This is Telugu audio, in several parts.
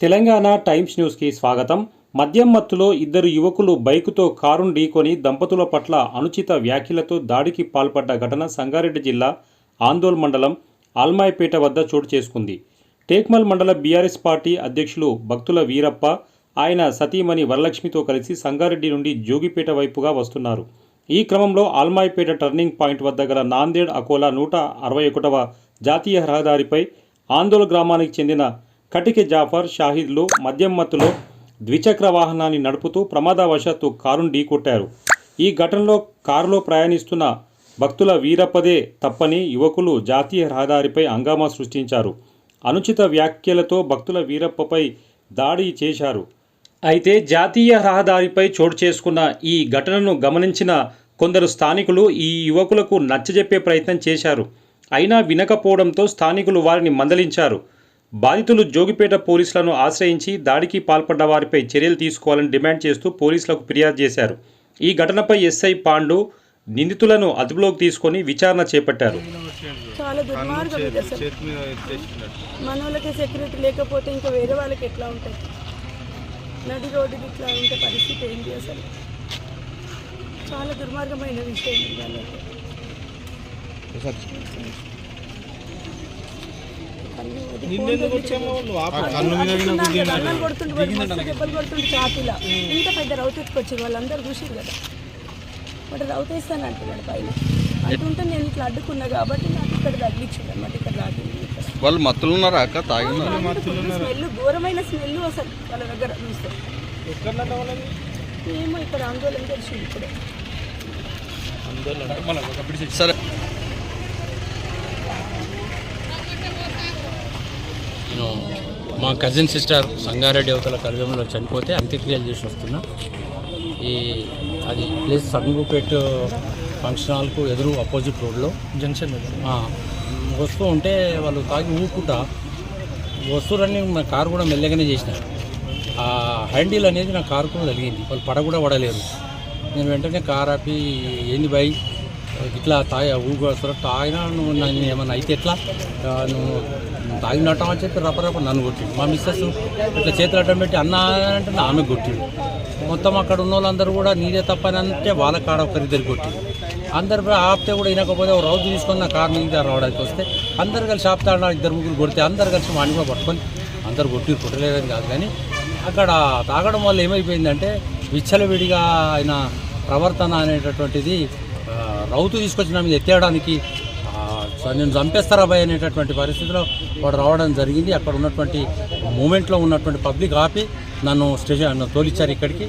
తెలంగాణ టైమ్స్ న్యూస్కి స్వాగతం. మద్యం మత్తులో ఇద్దరు యువకులు బైకుతో కారును ఢీకొని దంపతుల పట్ల అనుచిత వ్యాఖ్యలతో దాడికి పాల్పడ్డ ఘటన సంగారెడ్డి జిల్లా ఆందోళ్ మండలం ఆల్మాయిపేట వద్ద చోటు చేసుకుంది. టేక్మల్ మండల బీఆర్ఎస్ పార్టీ అధ్యక్షులు భక్తుల వీరప్ప ఆయన సతీమణి వరలక్ష్మితో కలిసి సంగారెడ్డి నుండి జోగిపేట వైపుగా వస్తున్నారు. ఈ క్రమంలో ఆల్మాయిపేట టర్నింగ్ పాయింట్ వద్ద గల నాందేడ్ అకోలా నూట అరవై ఒకటవ జాతీయ రహదారిపై ఆందోళ గ్రామానికి చెందిన కటికి జాఫర్ షాహిద్లు మద్యం మత్తులో ద్విచక్ర వాహనాన్ని నడుపుతూ ప్రమాదవశాత్తు కారును ఢీకొట్టారు. ఈ ఘటనలో కారులో ప్రయాణిస్తున్న భక్తుల వీరప్పదే తప్పని యువకులు జాతీయ రహదారిపై హంగామా సృష్టించారు. అనుచిత వ్యాఖ్యలతో భక్తుల వీరప్పపై దాడి చేశారు. అయితే జాతీయ రహదారిపై చోటు చేసుకున్న ఈ ఘటనను గమనించిన కొందరు స్థానికులు ఈ యువకులకు నచ్చజెప్పే ప్రయత్నం చేశారు. అయినా వినకపోవడంతో స్థానికులు వారిని మందలించారు. బాధితులు జోగిపేట పోలీసులను ఆశ్రయించి దాడికి పాల్పడ్డ వారిపై చర్యలు తీసుకోవాలని డిమాండ్ చేస్తూ పోలీసులకు ఫిర్యాదు చేశారు. ఈ ఘటనపై ఎస్ఐ పాండు నిందితులను అదుపులోకి తీసుకొని విచారణ చేపట్టారు. చాలా దుర్మార్గం ఇది అసలు మన వాళ్ళకి సెక్యూరిటీ లేకపోతే ఇంకా వేరే వాళ్ళకి ఎట్లా ఉంటుంది? నడి రోడ్డుకి ఇట్లా ఉంటే పరిస్థితి ఏంటి అసలు? చాలా దుర్మార్గమైన విషయం అన్నం మస్తు దెబ్బలు కొడుతుంటే చాపీలా ఇంత పెద్ద రౌతెత్తుకొచ్చారు వాళ్ళందరూ చూసారు కదా వాడు రౌతేస్తాను అంటున్నాడు పైన అంటుంటే నేను ఇట్లా అడ్డుకున్నా కాబట్టి నాకు ఇక్కడ తగిలించింది అనమాట ఇక్కడ రాగింది వాళ్ళు మత్తులు ఉన్నారా అక్క? స్మెల్ ఘోరమైన స్మెల్ అసలు వాళ్ళ దగ్గర చూస్తే ఏమో ఇక్కడ ఆందోళన తెలిసింది ఇప్పుడే. సరే. నేను మా కజిన్ సిస్టర్ సంగారెడ్డి అవతల కలగంలో చనిపోతే అంత్యక్రియలు చేసి వస్తున్నా. ఈ అది ప్లేస్ సంగుపేట్ ఫంక్షన్ హాల్కు ఎదురు అపోజిట్ రోడ్లో జంక్షన్ వస్తూ ఉంటే వాళ్ళు తాగి ఊపుకుంటా వస్తువులన్నీ నా కారు కూడా మెల్లగానే చేసినారు ఆ హ్యాండిల్ అనేది నా కారు కూడా తగిలింది. వాళ్ళు పడ కూడా పడలేరు. నేను వెంటనే కార్ ఆపి ఏంది బై ఇట్లా తాగి ఊగు వస్తారు? తాగినా నువ్వు నన్ను ఏమన్నా అయితే ఎట్లా? ఆ, నువ్వు తాగినట్టం అని చెప్పి రపరప నన్ను కొట్టిండు. మా మిస్సెస్ ఇట్లా చేతులు అడ్డం పెట్టి అన్న అంటే ఆమె కొట్టిండు. మొత్తం అక్కడ ఉన్న వాళ్ళందరూ కూడా నీదే తప్పని అంటే వాళ్ళ కాడ ఒకరిద్దరు కొట్టిండు. అందరు ఆపితే కూడా వినకపోతే ఒక రౌతు తీసుకొని నా కార్ మీద రావడానికి వస్తే అందరు కలిసి ఆపుతాడు ఇద్దరు ముగ్గురు కొడితే అందరు కలిసి వాడిని కూడా పట్టుకొని అందరు కొట్టి కొట్టలేదని కాదు కానీ అక్కడ తాగడం వల్ల ఏమైపోయిందంటే విచ్చలవిడిగా ఆయన ప్రవర్తన అనేటటువంటిది రౌతు తీసుకొచ్చిన మీద ఎత్తేయడానికి నేను చంపేస్తారా భయ అనేటటువంటి పరిస్థితిలో వాడు రావడం జరిగింది. అక్కడ ఉన్నటువంటి మూమెంట్లో ఉన్నటువంటి పబ్లిక్ ఆపి నన్ను స్టేషన్ తోలిచ్చారు ఇక్కడికి.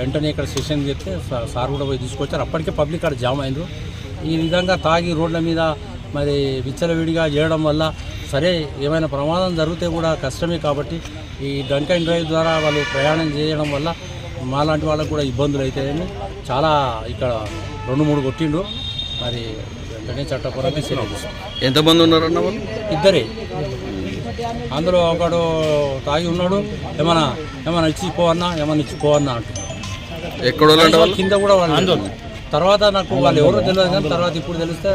వెంటనే ఇక్కడ స్టేషన్కి చెప్తే సార్ కూడా పోయి తీసుకొచ్చారు. అప్పటికే పబ్లిక్ అక్కడ జామ్ అయింది ఈ విధంగా తాగి రోడ్ల మీద మరి విచ్చలవిడిగా చేయడం వల్ల సరే ఏమైనా ప్రమాదం జరిగితే కూడా కష్టమే కాబట్టి ఈ డ్రంక్ అండ్ డ్రైవ్ ద్వారా వాళ్ళు ప్రయాణం చేయడం వల్ల మాలాంటి వాళ్ళకు కూడా ఇబ్బందులు అవుతాయని చాలా ఇక్కడ రెండు మూడు కొట్టిండు మరి వెంటనే చట్టపరంగా. ఎంతమంది ఉన్నారన్న వాళ్ళు? ఇద్దరే. అందులో ఒకడు తాగి ఉన్నాడు ఏమన్నా ఏమన్నా ఇచ్చిపోవన్నా ఏమన్నా ఇచ్చిపోవన్నా అంటున్నాడు. ఎక్కడ వాళ్ళంటే వాళ్ళు? కింద కూడా వాళ్ళు తర్వాత నాకు వాళ్ళు ఎవరో తెలియదు కానీ తర్వాత ఇప్పుడు తెలిస్తే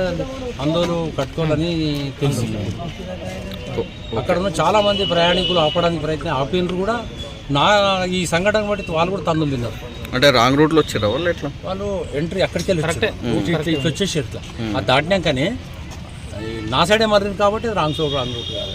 అందరూ కట్టుకోవాలని తెలిసింది అక్కడ ఉన్న చాలా మంది ప్రయాణికులు ఆపడానికి ప్రయత్నం ఆపినరు కూడా. నా ఈ సంఘటన బట్టి వాళ్ళు కూడా తన్నులు తిన్నారు. అంటే రాంగ్ రూట్లో వచ్చారా వాళ్ళు ఎట్లా? వాళ్ళు ఎంట్రీ అక్కడికి వెళ్ళి వచ్చేసి ఇట్లా అది దాటినాకనే నా సైడే మరింది కాబట్టి రాంగ్ సోడ్ రాంగ్ రూట్ కాదు.